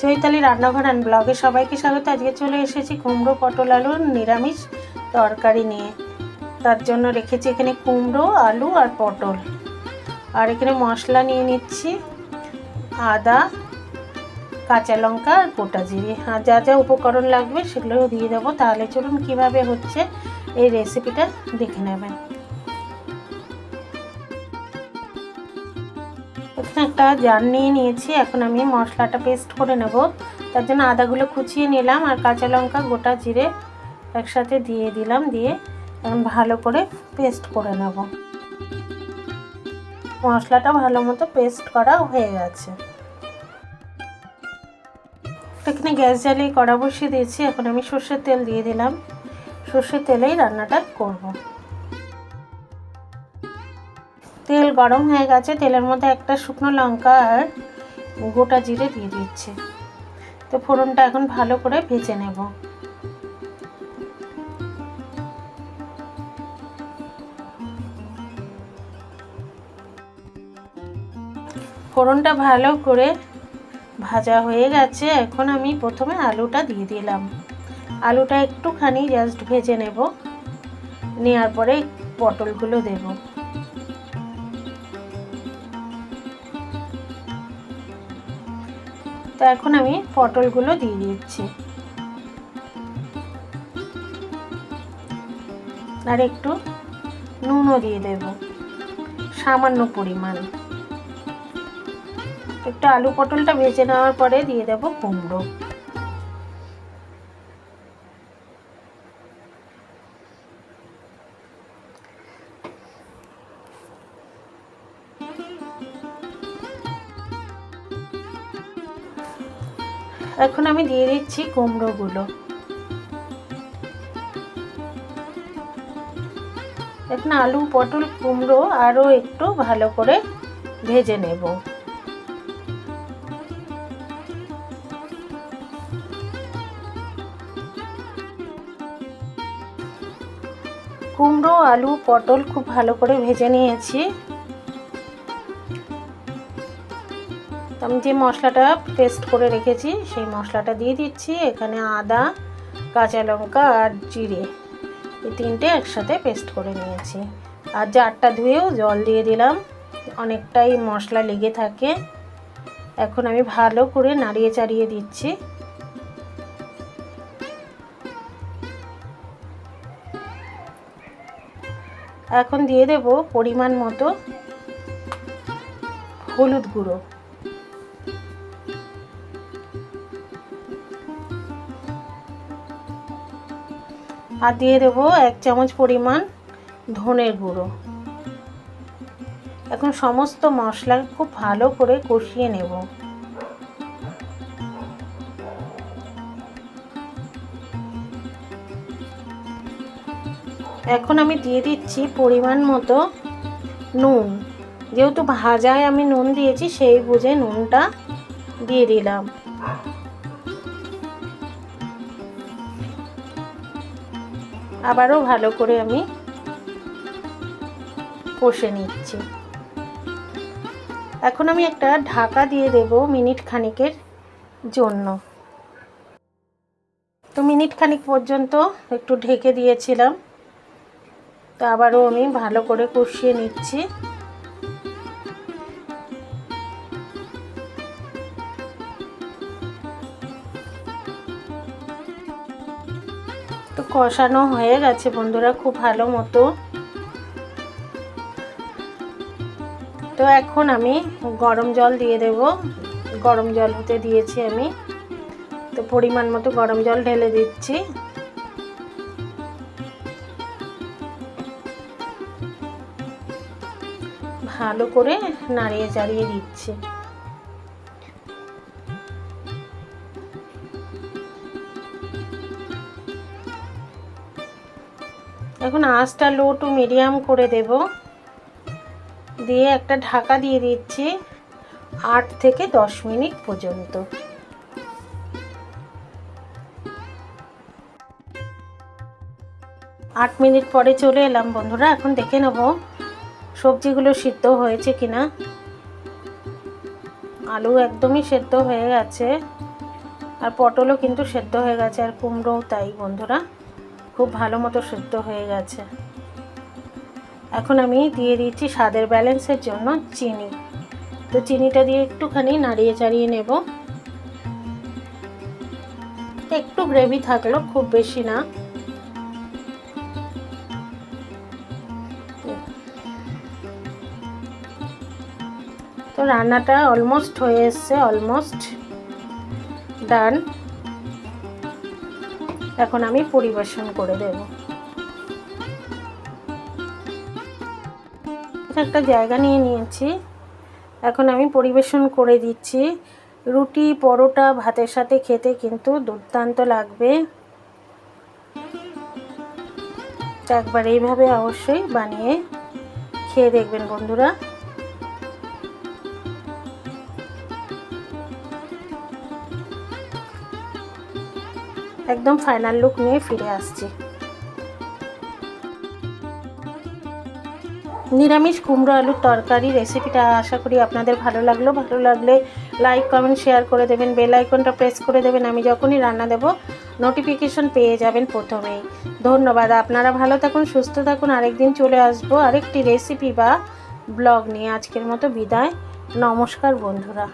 চৈতালি রান্নাঘর অ্যান্ড ব্লগে সবাইকে স্বাগত। আজকে চলে এসেছি কুমড়ো, পটল আলুর নিরামিষ তরকারি নিয়ে। তার জন্য রেখেছি এখানে কুমড়ো, আলু আর পটল। আর এখানে মশলা নিয়ে নিচ্ছি আদা, কাঁচা লঙ্কা আর গোটা জিরে। আর যা যা উপকরণ লাগবে সেগুলোও দিয়ে দেবো। তাহলে চলুন কীভাবে হচ্ছে এই রেসিপিটা দেখে নেবেন। একটা জার নিয়ে নিয়েছি, এখন আমি মশলাটা পেস্ট করে নেব। তার জন্য আদাগুলো কুচিয়ে নিলাম আর কাঁচা লঙ্কা গোটা জিরে একসাথে দিয়ে দিলাম, দিয়ে এখন ভালো করে পেস্ট করে নেব। মশলাটা ভালো মতো পেস্ট করা হয়ে গেছে। এখানে গ্যাস জ্বালিয়ে কড়া বসিয়ে দিয়েছি, এখন আমি সর্ষের তেল দিয়ে দিলাম। সর্ষের তেলেই রান্নাটা করব। তেল গরম হয়ে গেছে, তেলের মধ্যে একটা শুকনো লঙ্কা আর গোটা জিরে দিয়ে দিচ্ছে। তো ফোড়নটা এখন ভালো করে ভেজে নেব। ফোড়নটা ভালো করে ভাজা হয়ে গেছে, এখন আমি প্রথমে আলুটা দিয়ে দিলাম। আলুটা একটুখানি জাস্ট ভেজে নেব নেওয়ার পরে পটলগুলো দেব। তো এখন আমি পটলগুলো দিয়ে দিচ্ছি। আর একটু নুনও দিয়ে দেব, সামান্য পরিমাণ। একটু আলু পটলটা ভেজে নেওয়ার পরে দিয়ে দেব কুমড়ো। এখন আমি দিয়ে দিচ্ছি কুমড়োগুলো। এখন আলু, পটল, কুমড়ো আরও একটু ভালো করে ভেজে নেব। কুমড়ো, আলু, পটল খুব ভালো করে ভেজে নিয়েছি। আমি যে মশলাটা পেস্ট করে রেখেছি, সেই মশলাটা দিয়ে দিচ্ছি। এখানে আদা, কাঁচা লঙ্কা আর জিরে এই তিনটে একসাথে পেস্ট করে নিয়েছি। আর জারটা ধুয়েও জল দিয়ে দিলাম। অনেকটাই মশলা লেগে থাকে। এখন আমি ভালো করে নাড়িয়ে চাড়িয়ে দিচ্ছি। এখন দিয়ে দেব পরিমাণ মতো হলুদ গুঁড়ো। আর দিয়ে দেবো এক চামচ পরিমাণ ধনের গুঁড়ো। এখন সমস্ত মশলা খুব ভালো করে কষিয়ে নেব। এখন আমি দিয়ে দিচ্ছি পরিমাণ মতো নুন। যেহেতু ভাজায় আমি নুন দিয়েছি, সেই বুঝে নুনটা দিয়ে দিলাম। আবারও ভালো করে আমি কষে নিচ্ছি। এখন আমি একটা ঢাকা দিয়ে দেব মিনিট খানিকের জন্য। তো মিনিট খানিক পর্যন্ত একটু ঢেকে দিয়েছিলাম। তো আবারও আমি ভালো করে কষিয়ে নিচ্ছি। কষানো হয়ে গেছে বন্ধুরা, খুব ভালো মতো। তো এখন আমি গরম জল দিয়ে দেব। গরম জল হতে দিয়েছি আমি। তো পরিমাণ মতো গরম জল ঢেলে দিচ্ছি। ভালো করে নাড়িয়ে চাড়িয়ে দিচ্ছি। এখন আঁচটা লো টু মিডিয়াম করে দেব। দিয়ে একটা ঢাকা দিয়ে দিচ্ছি আট থেকে দশ মিনিট পর্যন্ত। আট মিনিট পরে চলে এলাম বন্ধুরা, এখন দেখে নেব সবজিগুলো সিদ্ধ হয়েছে কিনা। আলু একদমই সেদ্ধ হয়ে গেছে, আর পটলও কিন্তু সেদ্ধ হয়ে গেছে, আর কুমড়োও তাই বন্ধুরা। খুব ভালো মতো সেদ্ধ হয়ে গেছে। এখন আমি দিয়ে দিচ্ছি স্বাদের ব্যালেন্সের জন্য চিনি। তো চিনিটা দিয়ে একটুখানি নাড়িয়ে চাড়িয়ে নেব। একটু গ্রেভি থাকল খুব বেশি না। তো রান্নাটা অলমোস্ট হয়ে এসছে, অলমোস্ট ডান। এখন আমি পরিবেশন করে দেব। একটা জায়গা নিয়ে নিয়েছি। এখন আমি পরিবেশন করে দিচ্ছি। রুটি, পরোটা, ভাতের সাথে খেতে কিন্তু দুর্দান্ত লাগবে। একবার এইভাবে অবশ্যই বানিয়ে খেয়ে দেখবেন বন্ধুরা। একদম ফাইনাল লুক নিয়ে ফিরে আসছি। নিরামিষ কুমড়ো আলুর তরকারি রেসিপিটা আশা করি আপনাদের ভালো লাগল। ভালো লাগলে লাইক কমেন্ট শেয়ার করে দেবেন। বেল আইকনটা প্রেস করে দেবেন। আমি যখনই রান্না দেব নোটিফিকেশন পেয়ে যাবেন প্রথমেই। ধন্যবাদ। আপনারা ভালো থাকুন, সুস্থ থাকুন। আরেকদিন চলে আসব আরেকটি রেসিপি বা ব্লগ নিয়ে। আজকের মতো বিদায়। নমস্কার বন্ধুরা।